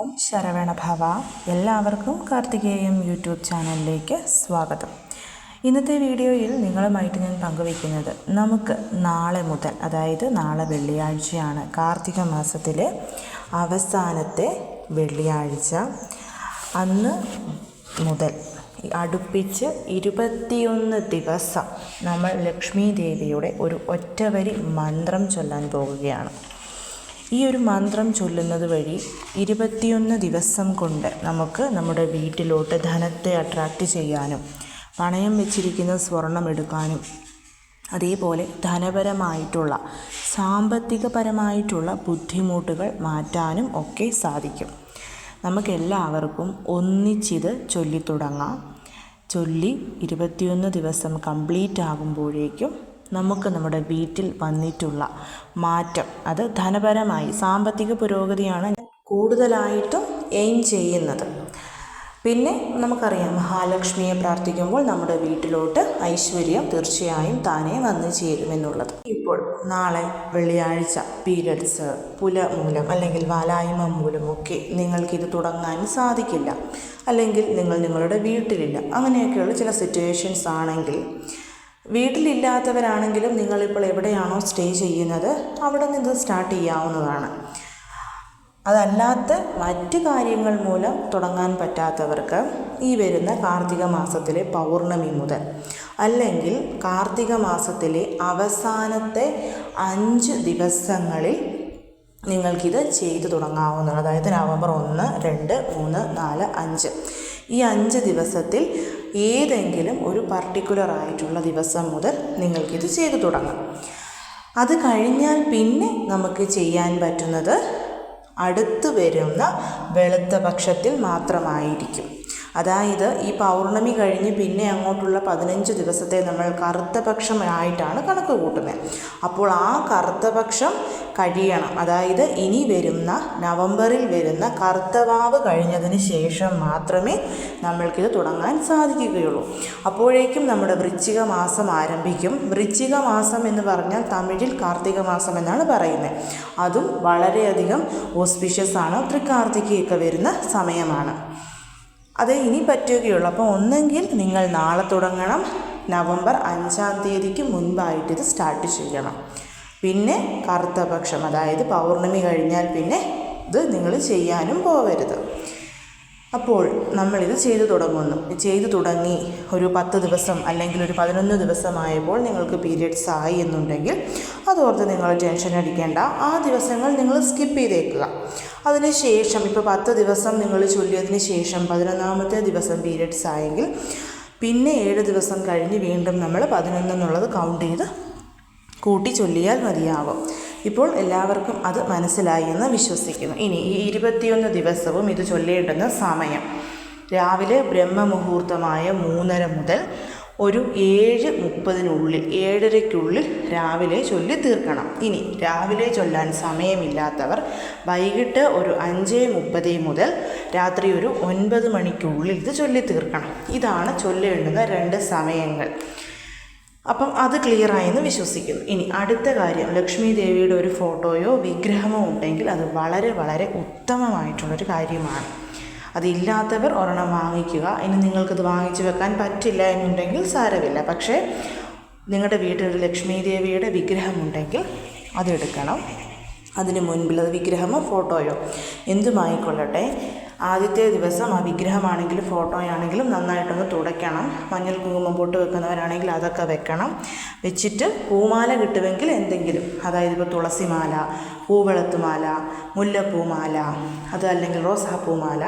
ഓം ശരവണഭവ എല്ലാവർക്കും കാർത്തികേയം യൂട്യൂബ് ചാനലിലേക്ക് സ്വാഗതം. ഇന്നത്തെ വീഡിയോയിൽ നിങ്ങളുമായിട്ട് ഞാൻ പങ്കുവയ്ക്കുന്നത് നമുക്ക് നാളെ മുതൽ അതായത് നാളെ വെള്ളിയാഴ്ചയാണ് കാർത്തിക മാസത്തിലെ അവസാനത്തെ വെള്ളിയാഴ്ച. അന്ന് മുതൽ അടുപ്പിച്ച് ഇരുപത്തിയൊന്ന് ദിവസം നമ്മൾ ലക്ഷ്മി ദേവിയുടെ ഒരു ഒറ്റവരി മന്ത്രം ചൊല്ലാൻ പോകുകയാണ് ഈ ഒരു മന്ത്രം ചൊല്ലുന്നത് വഴി ഇരുപത്തിയൊന്ന് ദിവസം കൊണ്ട് നമുക്ക് നമ്മുടെ വീട്ടിലോട്ട് ധനത്തെ അട്രാക്റ്റ് ചെയ്യാനും പണയം വെച്ചിരിക്കുന്ന സ്വർണം എടുക്കാനും അതേപോലെ ധനപരമായിട്ടുള്ള സാമ്പത്തികപരമായിട്ടുള്ള ബുദ്ധിമുട്ടുകൾ മാറ്റാനും ഒക്കെ സാധിക്കും. നമുക്കെല്ലാവർക്കും ഒന്നിച്ചിത് ചൊല്ലിത്തുടങ്ങാം. ചൊല്ലി ഇരുപത്തിയൊന്ന് ദിവസം കംപ്ലീറ്റ് ആകുമ്പോഴേക്കും നമുക്ക് നമ്മുടെ വീട്ടിൽ വന്നിട്ടുള്ള മാറ്റം. അത് ധനപരമായി സാമ്പത്തിക പുരോഗതിയാണ് കൂടുതലായിട്ടും എയിം ചെയ്യുന്നത്. പിന്നെ നമുക്കറിയാം മഹാലക്ഷ്മിയെ പ്രാർത്ഥിക്കുമ്പോൾ നമ്മുടെ വീട്ടിലോട്ട് ഐശ്വര്യം തീർച്ചയായും താനേ വന്നു ചേരുമെന്നുള്ളത് ഇപ്പോൾ നാളെ വെള്ളിയാഴ്ച പീരിയഡ്സ് പുല മൂലം അല്ലെങ്കിൽ വാലായ്മ മൂലമൊക്കെ നിങ്ങൾക്കിത് തുടങ്ങാൻ സാധിക്കില്ല. അല്ലെങ്കിൽ നിങ്ങൾ നിങ്ങളുടെ വീട്ടിലില്ല. അങ്ങനെയൊക്കെയുള്ള ചില സിറ്റുവേഷൻസ് ആണെങ്കിൽ വീട്ടിലില്ലാത്തവരാണെങ്കിലും നിങ്ങളിപ്പോൾ എവിടെയാണോ സ്റ്റേ ചെയ്യുന്നത് അവിടെ നിന്ന് സ്റ്റാർട്ട് ചെയ്യാവുന്നതാണ്. അതല്ലാത്ത മറ്റ് കാര്യങ്ങൾ മൂലം തുടങ്ങാൻ പറ്റാത്തവർക്ക് ഈ വരുന്ന കാർത്തിക മാസത്തിലെ പൗർണമി മുതൽ അല്ലെങ്കിൽ കാർത്തിക മാസത്തിലെ അവസാനത്തെ അഞ്ച് ദിവസങ്ങളിൽ നിങ്ങൾക്കിത് ചെയ്തു തുടങ്ങാവുന്നതാണ്. അതായത് നവംബർ ഒന്ന് രണ്ട് മൂന്ന് നാല് അഞ്ച്. ഈ അഞ്ച് ദിവസത്തിൽ ഏതെങ്കിലും ഒരു പർട്ടിക്കുലർ ആയിട്ടുള്ള ദിവസം മുതൽ നിങ്ങൾക്കിത് ചെയ്തു തുടങ്ങാം. അത് കഴിഞ്ഞാൽ പിന്നെ നമുക്ക് ചെയ്യാൻ പറ്റുന്നത് അടുത്ത് വരുന്ന വെളുത്ത പക്ഷത്തിൽ മാത്രമായിരിക്കും. അതായത് ഈ പൗർണമി കഴിഞ്ഞ് പിന്നെ അങ്ങോട്ടുള്ള പതിനഞ്ച് ദിവസത്തെ നമ്മൾ കറുത്തപക്ഷമായിട്ടാണ് കണക്ക് കൂട്ടുന്നത് അപ്പോൾ ആ കറുത്തപക്ഷം കഴിയണം. അതായത് ഇനി വരുന്ന നവംബറിൽ വരുന്ന കർത്തവാവ് കഴിഞ്ഞതിന് ശേഷം മാത്രമേ നമ്മൾക്കിത് തുടങ്ങാൻ സാധിക്കുകയുള്ളൂ. അപ്പോഴേക്കും നമ്മുടെ വൃശ്ചിക മാസം ആരംഭിക്കും. വൃശ്ചിക മാസം എന്ന് പറഞ്ഞാൽ തമിഴിൽ കാർത്തിക മാസം എന്നാണ് പറയുന്നത് അതും വളരെയധികം ഓസ്പിഷ്യസ് ആണ്. തൃക്കാർത്തികയൊക്കെ വരുന്ന സമയമാണ്. അത് ഇനി പറ്റുകയുള്ളൂ. അപ്പോൾ ഒന്നെങ്കിൽ നിങ്ങൾ നാളെ തുടങ്ങണം. നവംബർ അഞ്ചാം തീയതിക്ക് മുൻപായിട്ട് ഇത് സ്റ്റാർട്ട് ചെയ്യണം. പിന്നെ കറുത്തപക്ഷം അതായത് പൗർണമി കഴിഞ്ഞാൽ പിന്നെ ഇത് നിങ്ങൾ ചെയ്യാനും പോവരുത്. അപ്പോൾ നമ്മളിത് ചെയ്തു തുടങ്ങുന്നു. ചെയ്തു തുടങ്ങി ഒരു പത്ത് ദിവസം അല്ലെങ്കിൽ ഒരു പതിനൊന്ന് ദിവസമായപ്പോൾ നിങ്ങൾക്ക് പീരിയഡ്സ് ആയി എന്നുണ്ടെങ്കിൽ അതോർത്ത് നിങ്ങൾ ടെൻഷൻ അടിക്കേണ്ട. ആ ദിവസങ്ങൾ നിങ്ങൾ സ്കിപ്പ് ചെയ്തേക്കുക. അതിനുശേഷം ഇപ്പോൾ പത്ത് ദിവസം നിങ്ങൾ ചൊല്ലിയതിന് ശേഷം പതിനൊന്നാമത്തെ ദിവസം പീരിയഡ്സ് ആയെങ്കിൽ പിന്നെ ഏഴ് ദിവസം കഴിഞ്ഞ് വീണ്ടും നമ്മൾ പതിനൊന്നെന്നുള്ളത് കൗണ്ട് ചെയ്ത് കൂട്ടി ചൊല്ലിയാൽ മതിയാകും ഇപ്പോൾ എല്ലാവർക്കും അത് മനസ്സിലായി എന്ന് വിശ്വസിക്കുന്നു. ഇനി ഈ ഇരുപത്തിയൊന്ന് ദിവസവും ഇത് ചൊല്ലേണ്ടുന്ന സമയം. രാവിലെ ബ്രഹ്മമുഹൂർത്തമായ മൂന്നര മുതൽ ഒരു ഏഴ് മുപ്പതിനുള്ളിൽ ഏഴരയ്ക്കുള്ളിൽ രാവിലെ ചൊല്ലി തീർക്കണം. ഇനി രാവിലെ ചൊല്ലാൻ സമയമില്ലാത്തവർ വൈകിട്ട് ഒരു അഞ്ച് മുപ്പത് മുതൽ രാത്രി ഒരു ഒൻപത് മണിക്കുള്ളിൽ ഇത് ചൊല്ലി തീർക്കണം. ഇതാണ് ചൊല്ലേണ്ടുന്ന രണ്ട് സമയങ്ങൾ. അപ്പം അത് ക്ലിയറായെന്ന് വിശ്വസിക്കുന്നു. ഇനി അടുത്ത കാര്യം ലക്ഷ്മി ദേവിയുടെ ഒരു ഫോട്ടോയോ വിഗ്രഹമോ ഉണ്ടെങ്കിൽ അത് വളരെ വളരെ ഉത്തമമായിട്ടുള്ളൊരു കാര്യമാണ്. അതില്ലാത്തവർ ഒരെണ്ണം വാങ്ങിക്കുക. ഇനി നിങ്ങൾക്കത് വാങ്ങിച്ചു വെക്കാൻ പറ്റില്ല എന്നുണ്ടെങ്കിൽ സാരമില്ല. പക്ഷേ നിങ്ങളുടെ വീട്ടിൽ ലക്ഷ്മി ദേവിയുടെ വിഗ്രഹമുണ്ടെങ്കിൽ അതെടുക്കണം. അതിന് മുൻപിൽ അത് വിഗ്രഹമോ ഫോട്ടോയോ? എന്തുമായിക്കൊള്ളട്ടെ? ആദ്യത്തെ ദിവസം ആ വിഗ്രഹമാണെങ്കിലും ഫോട്ടോയാണെങ്കിലും നന്നായിട്ടൊന്ന് തുടയ്ക്കണം. മഞ്ഞൾ കുങ്കുമം പൊട്ട് വെക്കുന്നവരാണെങ്കിൽ അതൊക്കെ വെക്കണം. വെച്ചിട്ട് പൂമാല കിട്ടുമെങ്കിൽ എന്തെങ്കിലും അതായത് ഇപ്പോൾ തുളസിമാല പൂവെളുത്തുമാല മുല്ലപ്പൂമാല അത് അല്ലെങ്കിൽ റോസാപ്പൂമാല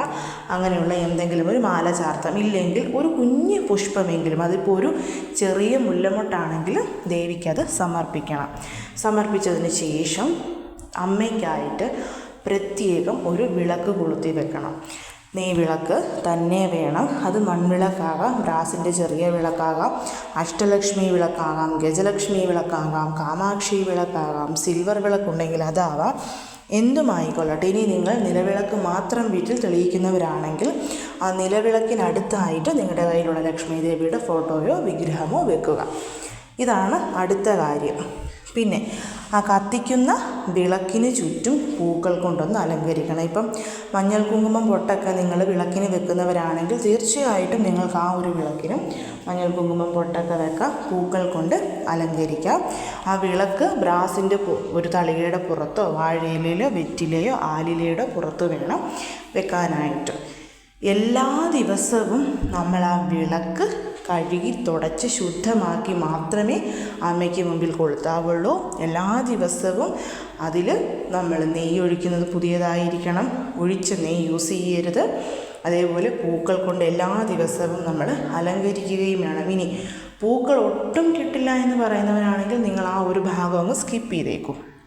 അങ്ങനെയുള്ള എന്തെങ്കിലും ഒരു മാല ചാർത്താം. ഇല്ലെങ്കിൽ ഒരു കുഞ്ഞ് പുഷ്പമെങ്കിലും അതിപ്പോൾ ഒരു ചെറിയ മുല്ലമൊട്ടാണെങ്കിൽ ദേവിക്കത് സമർപ്പിക്കണം. സമർപ്പിച്ചതിന് ശേഷം അമ്മയ്ക്കായിട്ട് പ്രത്യേകം ഒരു വിളക്ക് കൊളുത്തി വെക്കണം. നെയ്വിളക്ക് തന്നെ വേണം. അത് മൺവിളക്കാകാം ബ്രാസിന്റെ ചെറിയ വിളക്കാകാം അഷ്ടലക്ഷ്മി വിളക്കാകാം ഗജലക്ഷ്മി വിളക്കാകാം കാമാക്ഷി വിളക്കാകാം സിൽവർ വിളക്കുണ്ടെങ്കിൽ അതാവാം. എന്തുമായിക്കൊള്ളട്ടെ ഇനി നിങ്ങൾ നിലവിളക്ക് മാത്രം വീട്ടിൽ തെളിയിക്കുന്നവരാണെങ്കിൽ ആ നിലവിളക്കിനടുത്തായിട്ട് നിങ്ങളുടെ കയ്യിലുള്ള ലക്ഷ്മി ദേവിയുടെ ഫോട്ടോയോ വിഗ്രഹമോ വെക്കുക. ഇതാണ് അടുത്ത കാര്യം. പിന്നെ ആ കത്തിക്കുന്ന വിളക്കിന് ചുറ്റും പൂക്കൾ കൊണ്ടൊന്ന് അലങ്കരിക്കണം. ഇപ്പം മഞ്ഞൾ കുങ്കുമം പൊട്ടൊക്കെ നിങ്ങൾ വിളക്കിന് വെക്കുന്നവരാണെങ്കിൽ തീർച്ചയായിട്ടും നിങ്ങൾക്ക് ആ ഒരു വിളക്കിനും മഞ്ഞൾ കുങ്കുമം പൊട്ടൊക്കെ വെക്കാം. പൂക്കൾ കൊണ്ട് അലങ്കരിക്കാം. ആ വിളക്ക് ബ്രാസിന്റെ ഒരു തളികയുടെ പുറത്തോ വാഴയിലയിലോ വെറ്റിലയോ ആലിലയുടെ പുറത്ത് വേണം വെക്കാനായിട്ട്. എല്ലാ ദിവസവും നമ്മൾ ആ വിളക്ക് കഴുകി തുടച്ച് ശുദ്ധമാക്കി മാത്രമേ അമ്മയ്ക്ക് മുമ്പിൽ കൊളുത്താവുള്ളൂ. എല്ലാ ദിവസവും അതിൽ നമ്മൾ നെയ്യ് ഒഴിക്കുന്നത് പുതിയതായിരിക്കണം. ഒഴിച്ച നെയ്യ് യൂസ് ചെയ്യരുത്. അതേപോലെ പൂക്കൾ കൊണ്ട് എല്ലാ ദിവസവും നമ്മൾ അലങ്കരിക്കുകയും വേണം ഇനി പൂക്കൾ ഒട്ടും കിട്ടില്ല എന്ന് പറയുന്നവരാണെങ്കിൽ നിങ്ങൾ ആ ഒരു ഭാഗം അങ്ങ് സ്കിപ്പ് ചെയ്തേക്കും.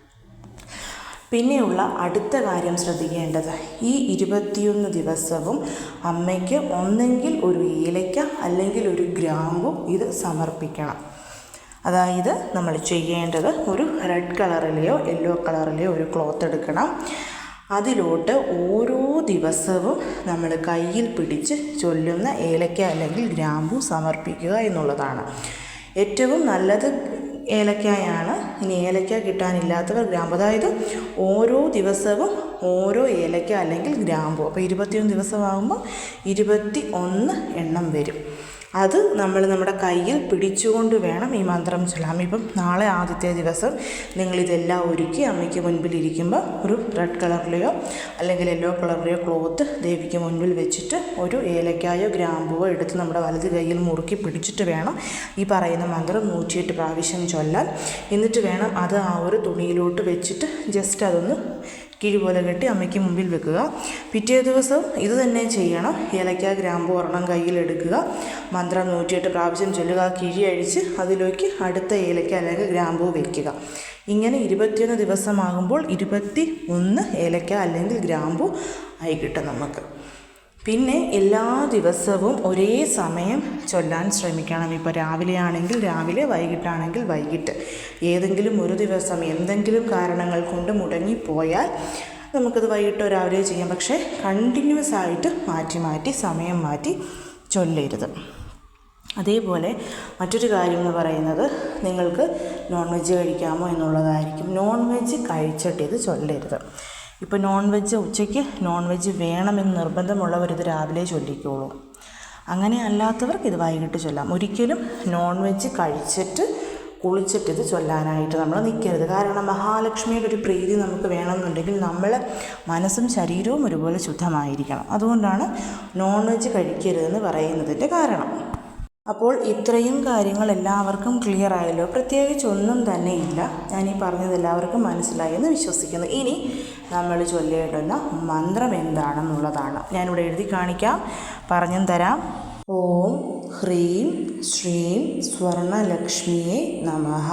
പിന്നെയുള്ള അടുത്ത കാര്യം ശ്രദ്ധിക്കേണ്ടത് ഈ ഇരുപത്തിയൊന്ന് ദിവസവും അമ്മയ്ക്ക് ഒന്നെങ്കിൽ ഒരു ഏലയ്ക്ക അല്ലെങ്കിൽ ഒരു ഗ്രാമ്പും ഇത് സമർപ്പിക്കണം. അതായത് നമ്മൾ ചെയ്യേണ്ടത് ഒരു റെഡ് കളറിലെയോ യെല്ലോ കളറിലെയോ ഒരു ക്ലോത്ത് എടുക്കണം. അതിലോട്ട് ഓരോ ദിവസവും നമ്മൾ കയ്യിൽ പിടിച്ച് ചൊല്ലുന്ന ഏലയ്ക്ക അല്ലെങ്കിൽ ഗ്രാമ്പു സമർപ്പിക്കുക എന്നുള്ളതാണ്. ഏറ്റവും നല്ലത് ഏലക്കായാണ്. ഇനി ഏലക്ക കിട്ടാനില്ലാത്തവർ ഗ്രാമ്പു. അതായത് ഓരോ ദിവസവും ഓരോ ഏലക്ക അല്ലെങ്കിൽ ഗ്രാമ്പു. അപ്പോൾ ഇരുപത്തിയൊന്ന് ദിവസമാകുമ്പോൾ ഇരുപത്തി ഒന്ന് എണ്ണം വരും. അത് നമ്മൾ നമ്മുടെ കയ്യിൽ പിടിച്ചുകൊണ്ട് വേണം ഈ മന്ത്രം ചൊല്ലാൻ ഇപ്പം നാളെ ആദ്യത്തെ ദിവസം നിങ്ങളിതെല്ലാം ഒരുക്കി അമ്മയ്ക്ക് മുൻപിൽ ഇരിക്കുമ്പോൾ ഒരു റെഡ് കളറിലെയോ അല്ലെങ്കിൽ യെല്ലോ കളറിലെയോ ക്ലോത്ത് ദേവിക്ക് മുൻപിൽ വെച്ചിട്ട് ഒരു ഏലക്കായോ ഗ്രാമ്പുവോ എടുത്ത് നമ്മുടെ വലത് കയ്യിൽ മുറുക്കി പിടിച്ചിട്ട് വേണം ഈ പറയുന്ന മന്ത്രം നൂറ്റിയെട്ട് പ്രാവശ്യം ചൊല്ലാൻ. എന്നിട്ട് വേണം അത് ആ ഒരു തുണിയിലോട്ട് വെച്ചിട്ട് ജസ്റ്റ് അതൊന്ന് കിഴി പോലെ കെട്ടി അമ്മയ്ക്ക് മുമ്പിൽ വെക്കുക. പിറ്റേ ദിവസം ഇത് തന്നെ ചെയ്യണം. ഏലക്ക ഗ്രാമ്പു ഒരെണ്ണം കയ്യിലെടുക്കുക മന്ത്രം നൂറ്റിയെട്ട് പ്രാവശ്യം ചൊല്ലുക. കിഴി അഴിച്ച് അതിലേക്ക് അടുത്ത ഏലക്ക അല്ലെങ്കിൽ ഗ്രാമ്പു വയ്ക്കുക ഇങ്ങനെ ഇരുപത്തിയൊന്ന് ദിവസമാകുമ്പോൾ ഇരുപത്തി ഒന്ന് ഏലക്ക അല്ലെങ്കിൽ ഗ്രാമ്പു ആയി കിട്ടും നമുക്ക്. പിന്നെ എല്ലാ ദിവസവും ഒരേ സമയം ചൊല്ലാൻ ശ്രമിക്കണം. ഇപ്പോൾ രാവിലെ ആണെങ്കിൽ രാവിലെ വൈകിട്ടാണെങ്കിൽ വൈകിട്ട്. ഏതെങ്കിലും ഒരു ദിവസം എന്തെങ്കിലും കാരണങ്ങൾ കൊണ്ട് മുടങ്ങിപ്പോയാൽ നമുക്കത് വൈകിട്ടോ രാവിലെ ചെയ്യാം. പക്ഷേ കണ്ടിന്യൂസ് ആയിട്ട് മാറ്റി മാറ്റി സമയം മാറ്റി ചൊല്ലരുത്. അതേപോലെ മറ്റൊരു കാര്യം എന്ന് പറയുന്നത് നിങ്ങൾക്ക് നോൺ വെജ് കഴിക്കാമോ എന്നുള്ളതായിരിക്കും. നോൺ വെജ് കഴിച്ചിട്ട് ഇത് ചൊല്ലരുത്. ഇപ്പോൾ നോൺ വെജ് ഉച്ചയ്ക്ക് നോൺ വെജ് വേണമെന്ന് നിർബന്ധമുള്ളവർ ഇത് രാവിലെ ചൊല്ലിക്കോളൂ. അങ്ങനെ അല്ലാത്തവർക്ക് ഇത് വൈകിട്ട് ചൊല്ലാം. ഒരിക്കലും നോൺ വെജ് കഴിച്ചിട്ട് കുളിച്ചിട്ട് ഇത് ചൊല്ലാനായിട്ട് നമ്മൾ നിൽക്കരുത് കാരണം മഹാലക്ഷ്മിയുടെ ഒരു പ്രീതി നമുക്ക് വേണമെന്നുണ്ടെങ്കിൽ നമ്മൾ മനസ്സും ശരീരവും ഒരുപോലെ ശുദ്ധമായിരിക്കണം. അതുകൊണ്ടാണ് നോൺ വെജ് കഴിക്കരുതെന്ന് പറയുന്നതിന്റെ കാരണം. അപ്പോൾ ഇത്രയും കാര്യങ്ങൾ എല്ലാവർക്കും ക്ലിയർ ആയല്ലോ. പ്രത്യേകിച്ച് ഒന്നും തന്നെ ഇല്ല. ഞാൻ ഈ പറഞ്ഞത് എല്ലാവർക്കും മനസ്സിലായി എന്ന് വിശ്വസിക്കുന്നു. ഇനി നമ്മൾ ചൊല്ലേണ്ടുന്ന മന്ത്രം എന്താണെന്നുള്ളതാണ്. ഞാനിവിടെ എഴുതി കാണിക്കാം. പറഞ്ഞും തരാം. ഓം ഹ്രീം ശ്രീം സ്വർണലക്ഷ്മിയെ നമഃ.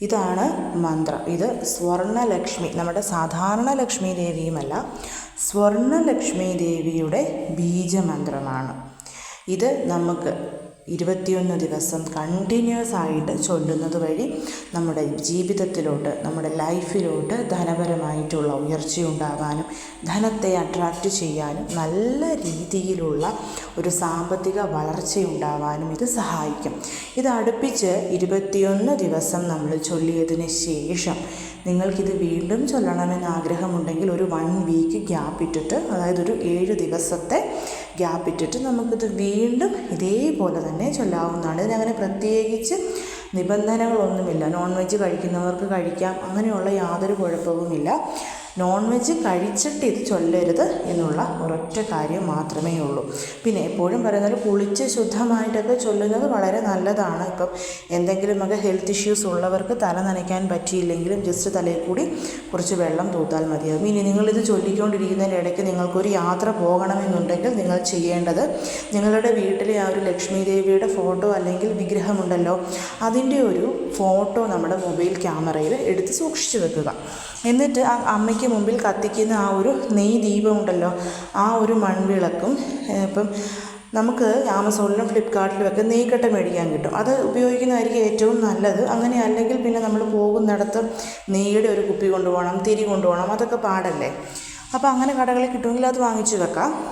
ഇതാണ് മന്ത്രം. ഇത് സ്വർണലക്ഷ്മി നമ്മുടെ സാധാരണ ലക്ഷ്മി ദേവിയുമല്ല സ്വർണലക്ഷ്മി ദേവിയുടെ ബീജമന്ത്രമാണ്. ഇത് നമുക്ക് ഇരുപത്തിയൊന്ന് ദിവസം കണ്ടിന്യൂസ് ആയിട്ട് ചൊല്ലുന്നത് വഴി നമ്മുടെ ജീവിതത്തിലോട്ട് നമ്മുടെ ലൈഫിലോട്ട് ധനപരമായിട്ടുള്ള ഉയർച്ചയുണ്ടാകാനും ധനത്തെ അട്രാക്റ്റ് ചെയ്യാനും നല്ല രീതിയിലുള്ള ഒരു സാമ്പത്തിക വളർച്ചയുണ്ടാകാനും ഇത് സഹായിക്കും. ഇത് അടുപ്പിച്ച് ഇരുപത്തിയൊന്ന് ദിവസം നമ്മൾ ചൊല്ലിയതിന് ശേഷം നിങ്ങൾക്കിത് വീണ്ടും ചൊല്ലണമെന്ന് ആഗ്രഹമുണ്ടെങ്കിൽ ഒരു വൺ വീക്ക് ഗ്യാപ്പ് ഇട്ടിട്ട് അതായത് ഒരു ഏഴ് ദിവസത്തെ ഗ്യാപ്പ് ഇട്ടിട്ട് നമുക്കിത് വീണ്ടും ഇതേപോലെ തന്നെ ചൊല്ലാവുന്നതാണ്. ഇതിനങ്ങനെ പ്രത്യേകിച്ച് നിബന്ധനകളൊന്നുമില്ല. നോൺ വെജ് കഴിക്കുന്നവർക്ക് കഴിക്കാം. അങ്ങനെയുള്ള യാതൊരു കുഴപ്പവുമില്ല. നോൺ വെജ് കഴിച്ചിട്ട് ഇത് ചൊല്ലരുത് എന്നുള്ള ഒരൊറ്റ കാര്യം മാത്രമേ ഉള്ളൂ. പിന്നെ എപ്പോഴും പറയുന്നത് കുളിച്ച് ശുദ്ധമായിട്ടൊക്കെ ചൊല്ലുന്നത് വളരെ നല്ലതാണ്. ഇപ്പം എന്തെങ്കിലുമൊക്കെ ഹെൽത്ത് ഇഷ്യൂസ് ഉള്ളവർക്ക് തല നനയ്ക്കാൻ പറ്റിയില്ലെങ്കിലും ജസ്റ്റ് തലയിൽ കൂടി കുറച്ച് വെള്ളം തൂത്താൽ മതിയാകും ഇനി നിങ്ങളിത് ചൊല്ലിക്കൊണ്ടിരിക്കുന്നതിന്റെ ഇടയ്ക്ക് നിങ്ങൾക്കൊരു യാത്ര പോകണമെന്നുണ്ടെങ്കിൽ നിങ്ങൾ ചെയ്യേണ്ടത് നിങ്ങളുടെ വീട്ടിലെ ആ ഒരു ലക്ഷ്മി ദേവിയുടെ ഫോട്ടോ അല്ലെങ്കിൽ വിഗ്രഹമുണ്ടല്ലോ അതിന്റെ ഒരു ഫോട്ടോ നമ്മുടെ മൊബൈൽ ക്യാമറയിൽ എടുത്ത് സൂക്ഷിച്ചു വെക്കുക. എന്നിട്ട് ആ അമ്മയ്ക്ക് മുമ്പിൽ കത്തിക്കുന്ന ആ ഒരു നെയ് ദീപമുണ്ടല്ലോ ആ ഒരു മൺവിളക്കും ഇപ്പം നമുക്ക് ആമസോണിലും ഫ്ലിപ്കാർട്ടിലും ഒക്കെ നെയ്ക്കട്ട മേടിക്കാൻ കിട്ടും. അത് ഉപയോഗിക്കുന്നതായിരിക്കും ഏറ്റവും നല്ലത്. അങ്ങനെ അല്ലെങ്കിൽ പിന്നെ നമ്മൾ പോകുന്നിടത്ത് നെയ്യുടെ ഒരു കുപ്പി കൊണ്ടുപോകണം തിരി കൊണ്ടുപോകണം അതൊക്കെ പാടല്ലേ? അപ്പോൾ അങ്ങനെ കടകളിൽ കിട്ടുമെങ്കിൽ അത് വാങ്ങിച്ചു വെക്കാം.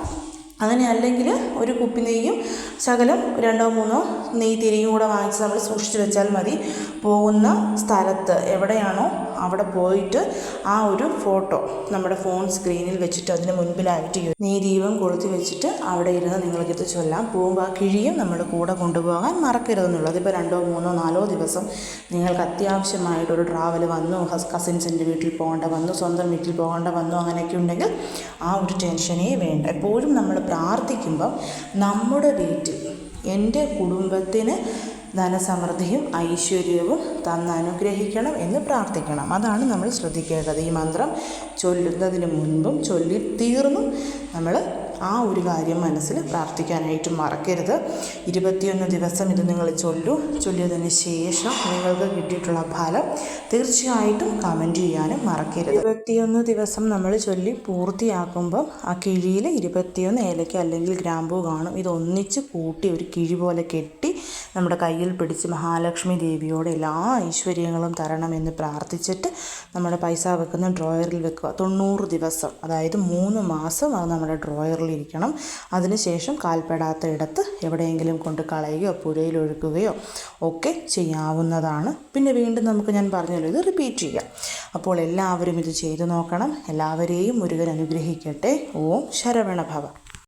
അങ്ങനെ അല്ലെങ്കിൽ ഒരു കുപ്പി നെയ്യും ശകലം രണ്ടോ മൂന്നോ നെയ്യ് തിരിയും കൂടെ വാങ്ങിച്ച് നമ്മൾ സൂക്ഷിച്ച് വെച്ചാൽ മതി. പോകുന്ന സ്ഥലത്ത് എവിടെയാണോ അവിടെ പോയിട്ട് ആ ഒരു ഫോട്ടോ നമ്മുടെ ഫോൺ സ്ക്രീനിൽ വെച്ചിട്ട് അതിന് മുൻപിലായിട്ട് നീ ദീപം കൊളുത്തി വെച്ചിട്ട് അവിടെ ഇരുന്ന് നിങ്ങൾക്കിത് ചൊല്ലാം. പോകുമ്പോൾ ആ കിഴിയും നമ്മൾ കൂടെ കൊണ്ടുപോകാൻ മറക്കരുതെന്നുള്ളത്. ഇപ്പോൾ രണ്ടോ മൂന്നോ നാലോ ദിവസം നിങ്ങൾക്ക് അത്യാവശ്യമായിട്ടൊരു ട്രാവൽ വന്നു കസിൻസിന്റെ വീട്ടിൽ പോകേണ്ട വന്നു സ്വന്തം വീട്ടിൽ പോകേണ്ട വന്നു അങ്ങനെയൊക്കെ ഉണ്ടെങ്കിൽ ആ ഒരു ടെൻഷനേ വേണ്ട. എപ്പോഴും നമ്മൾ പ്രാർത്ഥിക്കുമ്പം നമ്മുടെ വീട്ടിൽ എന്റെ കുടുംബത്തിന് ധനസമൃദ്ധിയും ഐശ്വര്യവും തന്നനുഗ്രഹിക്കണം എന്ന് പ്രാർത്ഥിക്കണം. അതാണ് നമ്മൾ ശ്രദ്ധിക്കേണ്ടത്. ഈ മന്ത്രം ചൊല്ലുന്നതിന് മുൻപും ചൊല്ലി തീർന്നും നമ്മൾ ആ ഒരു കാര്യം മനസ്സിൽ പ്രാർത്ഥിക്കാനായിട്ട് മറക്കരുത്. ഇരുപത്തിയൊന്ന് ദിവസം ഇത് നിങ്ങൾ ചൊല്ലു. ചൊല്ലിയതിന് ശേഷം നിങ്ങൾക്ക് കിട്ടിയിട്ടുള്ള ഫലം തീർച്ചയായിട്ടും കമന്റ് ചെയ്യാനും മറക്കരുത്. ഇരുപത്തിയൊന്ന് ദിവസം നമ്മൾ ചൊല്ലി പൂർത്തിയാക്കുമ്പം ആ കിഴിയിൽ ഇരുപത്തിയൊന്ന് ഏലക്ക അല്ലെങ്കിൽ ഗ്രാമ്പൂ കാണും. ഇത് ഒന്നിച്ച് കൂട്ടി ഒരു കിഴി പോലെ കെട്ടി നമ്മുടെ കയ്യിൽ പിടിച്ച് മഹാലക്ഷ്മി ദേവിയോട് എല്ലാ ഐശ്വര്യങ്ങളും തരണമെന്ന് പ്രാർത്ഥിച്ചിട്ട് നമ്മുടെ പൈസ വെക്കുന്ന ഡ്രോയറിൽ വെക്കുക. തൊണ്ണൂറ് ദിവസം അതായത് മൂന്ന് മാസം അത് നമ്മുടെ ഡ്രോയറിൽ ഇരിക്കണം അതിനുശേഷം കാൽപ്പെടാത്ത ഇടത്ത് എവിടെയെങ്കിലും കൊണ്ട് കളയുകയോ പുഴയിൽ ഒഴുക്കുകയോ ഒക്കെ ചെയ്യാവുന്നതാണ്. പിന്നെ വീണ്ടും നമുക്ക് ഞാൻ പറഞ്ഞല്ലോ ഇത് റിപ്പീറ്റ് ചെയ്യാം അപ്പോൾ എല്ലാവരും ഇത് ചെയ്തു നോക്കണം. എല്ലാവരെയും മുരുകൻ അനുഗ്രഹിക്കട്ടെ. ഓം ശരവണഭവ.